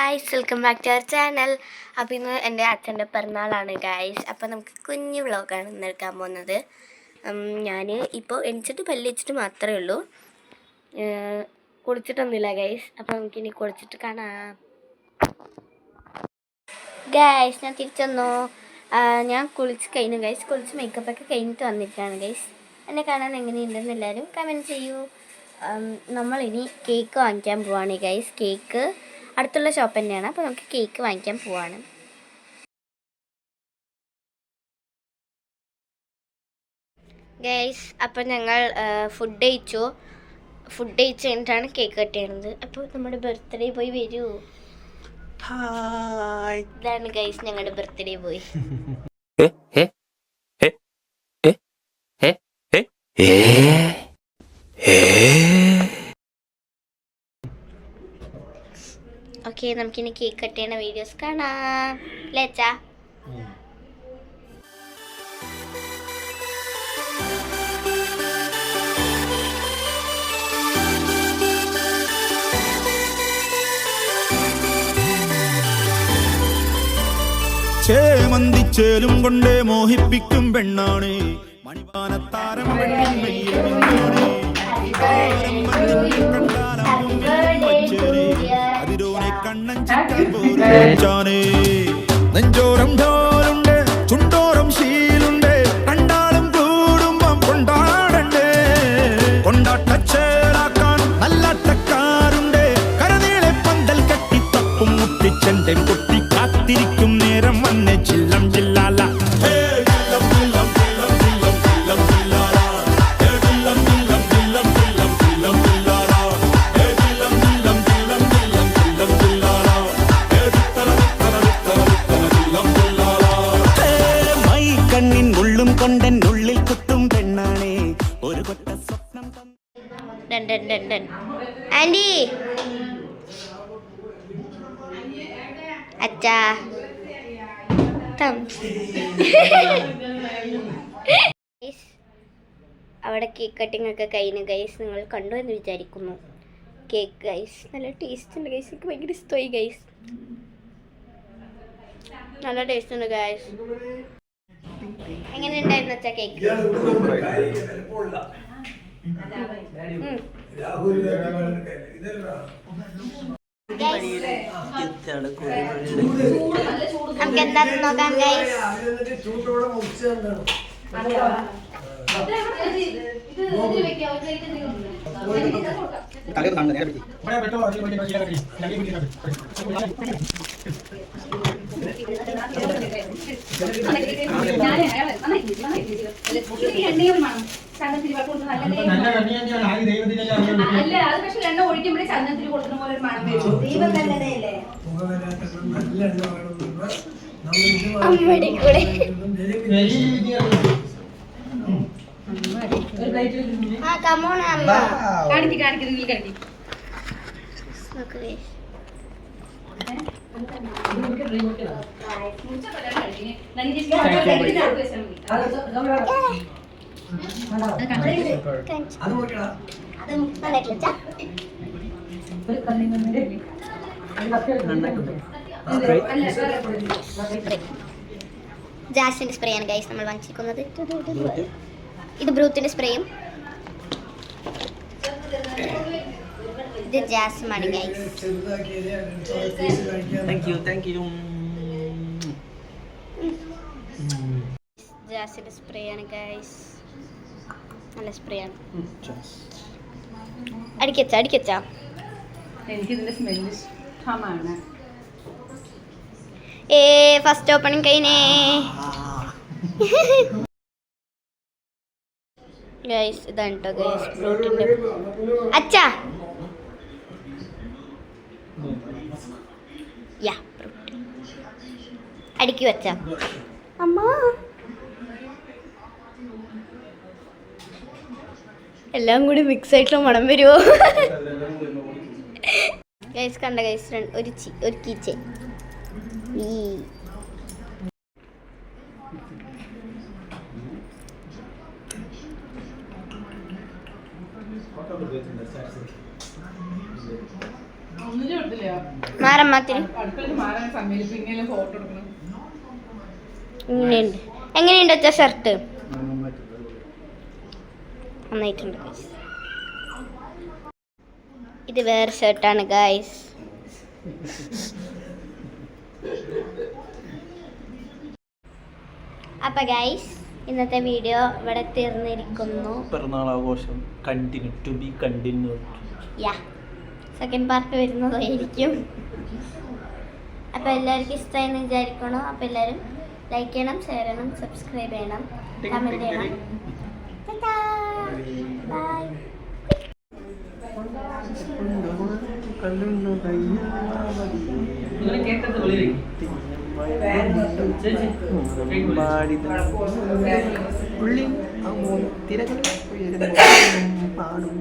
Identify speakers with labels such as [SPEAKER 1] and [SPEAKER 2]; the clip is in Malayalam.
[SPEAKER 1] Guys welcome back to our channel അപ്പോൾ ഇന്ന് എന്റെ അച്ഛന്റെ പിറന്നാളാണ് ഗായ്സ് അപ്പോൾ നമുക്ക് കുഞ്ഞു വ്ളോഗാണ് ഇന്ന് എടുക്കാൻ പോകുന്നത്. ഞാൻ ഇപ്പോൾ എണിച്ചിട്ട് പല്ലിച്ചിട്ട് മാത്രമേ ഉള്ളൂ. കുളിച്ചിട്ടൊന്നുമില്ല ഗൈസ് അപ്പോൾ നമുക്കിനി കുളിച്ചിട്ട് കാണാം. ഗായ്സ് ഞാൻ തിരിച്ചൊന്നു ഞാൻ കുളിച്ച് കഴിഞ്ഞു ഗൈസ് കുളിച്ച് മേക്കപ്പൊക്കെ കഴിഞ്ഞിട്ട് വന്നിട്ടാണ് ഗൈസ് എന്നെ കാണാൻ എങ്ങനെയുണ്ടെന്ന് എല്ലാവരും കമന്റ് ചെയ്യൂ. നമ്മളിനി കേക്ക് വാങ്ങിക്കാൻ പോവാണ് ഗൈസ് കേക്ക് അടുത്തുള്ള ഷോപ്പ് തന്നെയാണ് അപ്പോൾ നമുക്ക് കേക്ക് വാങ്ങിക്കാൻ പോവാണ് ഗൈസ് അപ്പം ഞങ്ങൾ ഫുഡ് കഴിച്ചു ഫുഡ് കഴിച്ച് കഴിഞ്ഞിട്ടാണ് കേക്ക് കട്ട് ചെയ്യണത് അപ്പോൾ നമ്മുടെ ബർത്ത്ഡേ പോയി വരൂ ഇതാണ് ഗൈസ് ഞങ്ങളുടെ ബർത്ത്ഡേ പോയി
[SPEAKER 2] ഏ ഏ ഏ ഏ ഏ ഏ
[SPEAKER 1] ഓക്കെ നമുക്കിനി കേക്ക് കട്ട് ചെയ്യണ വീഡിയോസ് കാണാം ലേച്ചാ
[SPEAKER 3] ചേമന്തിച്ചേലും കൊണ്ടേ മോഹിപ്പിക്കും പെണ്ണാണ്. മണിവാനത്താരം പെണ്ണിൻ കണ്ണൻ ചിറ്റാൻ പോരും. നെഞ്ചോരം
[SPEAKER 1] ഡൺ ഡൺ ഡൺ ആന്റി അവിടെ കേക്ക് കട്ടിംഗ് ഒക്കെ കഴിഞ്ഞു. ഗൈസ് നിങ്ങൾ കണ്ടു എന്ന് വിചാരിക്കുന്നു. കേക്ക് ഗൈസ് നല്ല ടേസ്റ്റ് ഉണ്ട്. ഗൈസ് എനിക്ക് ഭയങ്കര ഇഷ്ടമായി ഗൈസ് നല്ല ടേസ്റ്റ് ഉണ്ട് ഗൈസ് എങ്ങനെ ഉണ്ടായിരുന്നു അച്ഛാ കേക്ക് നമുക്ക് എന്താന്ന് നോക്കാം ഗൈസ്
[SPEAKER 4] അറിയാൻ
[SPEAKER 5] അല്ല അത് പക്ഷെ എണ്ണ ഒഴിക്കുമ്പോഴേ ചന്ദനത്തിൽ കൊടുക്കുന്ന പോലെ ഒരു മണം വരും ദൈവം നല്ലതല്ലേ
[SPEAKER 1] അമ്മയുടെ കൂടെ. ജാസ്മിന്റെ സ്പ്രേ ആണ് ഗൈസ് നമ്മൾ വാങ്ങിച്ചിരിക്കുന്നത് ഇത് ബ്രൂത്തിന്റെ സ്പ്രേയും. ഇത് ജാസ്മാണ് ഗൈസ് ജാസിന്റെ സ്പ്രേ ആണ് ഗൈസ് നല്ല സ്പ്രേ ആണ് അടിക്കച്ച അടിക്കച്ച.
[SPEAKER 5] എനിക്ക് ഇതിന്റെ സ്മെല്ല് ഇഷ്ടമാണ്.
[SPEAKER 1] ഏ ഫസ്റ്റ് ഓപ്പണിംഗ് കഴിഞ്ഞേ. ഗൈസ് ഇതാണ് കേട്ടോ ഗൈസ് ഫ്രൂട്ടിന്റെ അച്ഛാ. യാ ഫ്രൂട്ട് അടിക്കു വച്ച അമ്മ. എല്ലാം കൂടി മിക്സ് ആയിട്ടുള്ള മണം വരുമോ ഗൈസ് കണ്ട ഗൈസ് ഒരു ഒരു കീച്ചെ. ഈ. എങ്ങനെയുണ്ട് അച്ഛ ഷർട്ട് നന്നായിട്ടുണ്ട്. ഇത് വേറെ ഷർട്ടാണ് ഗായ്സ് അപ്പൊ ഗൈസ് ഇന്നത്തെ വീഡിയോ ഇവിടെ തീർന്നിരിക്കുന്നു.
[SPEAKER 2] പിറന്നാൾ ആഘോഷം continue to be continue
[SPEAKER 1] yeah second part വരുന്നതായിരിക്കും. അപ്പോൾ എല്ലാവർക്കും ഇഷ്ടമായെന്ന് വിചാരിക്കണം? അപ്പോൾ എല്ലാവരും ലൈക്ക് ചെയ്യണം ഷെയർ ചെയ്യണം സബ്സ്ക്രൈബ് ചെയ്യണം കമന്റ് ചെയ്യണം. ബൈ
[SPEAKER 4] ഇങ്ങനെ കേട്ടത് വെളിയിൽ ചേച്ചി
[SPEAKER 2] ഉള്ളി തിരകൾ പാടും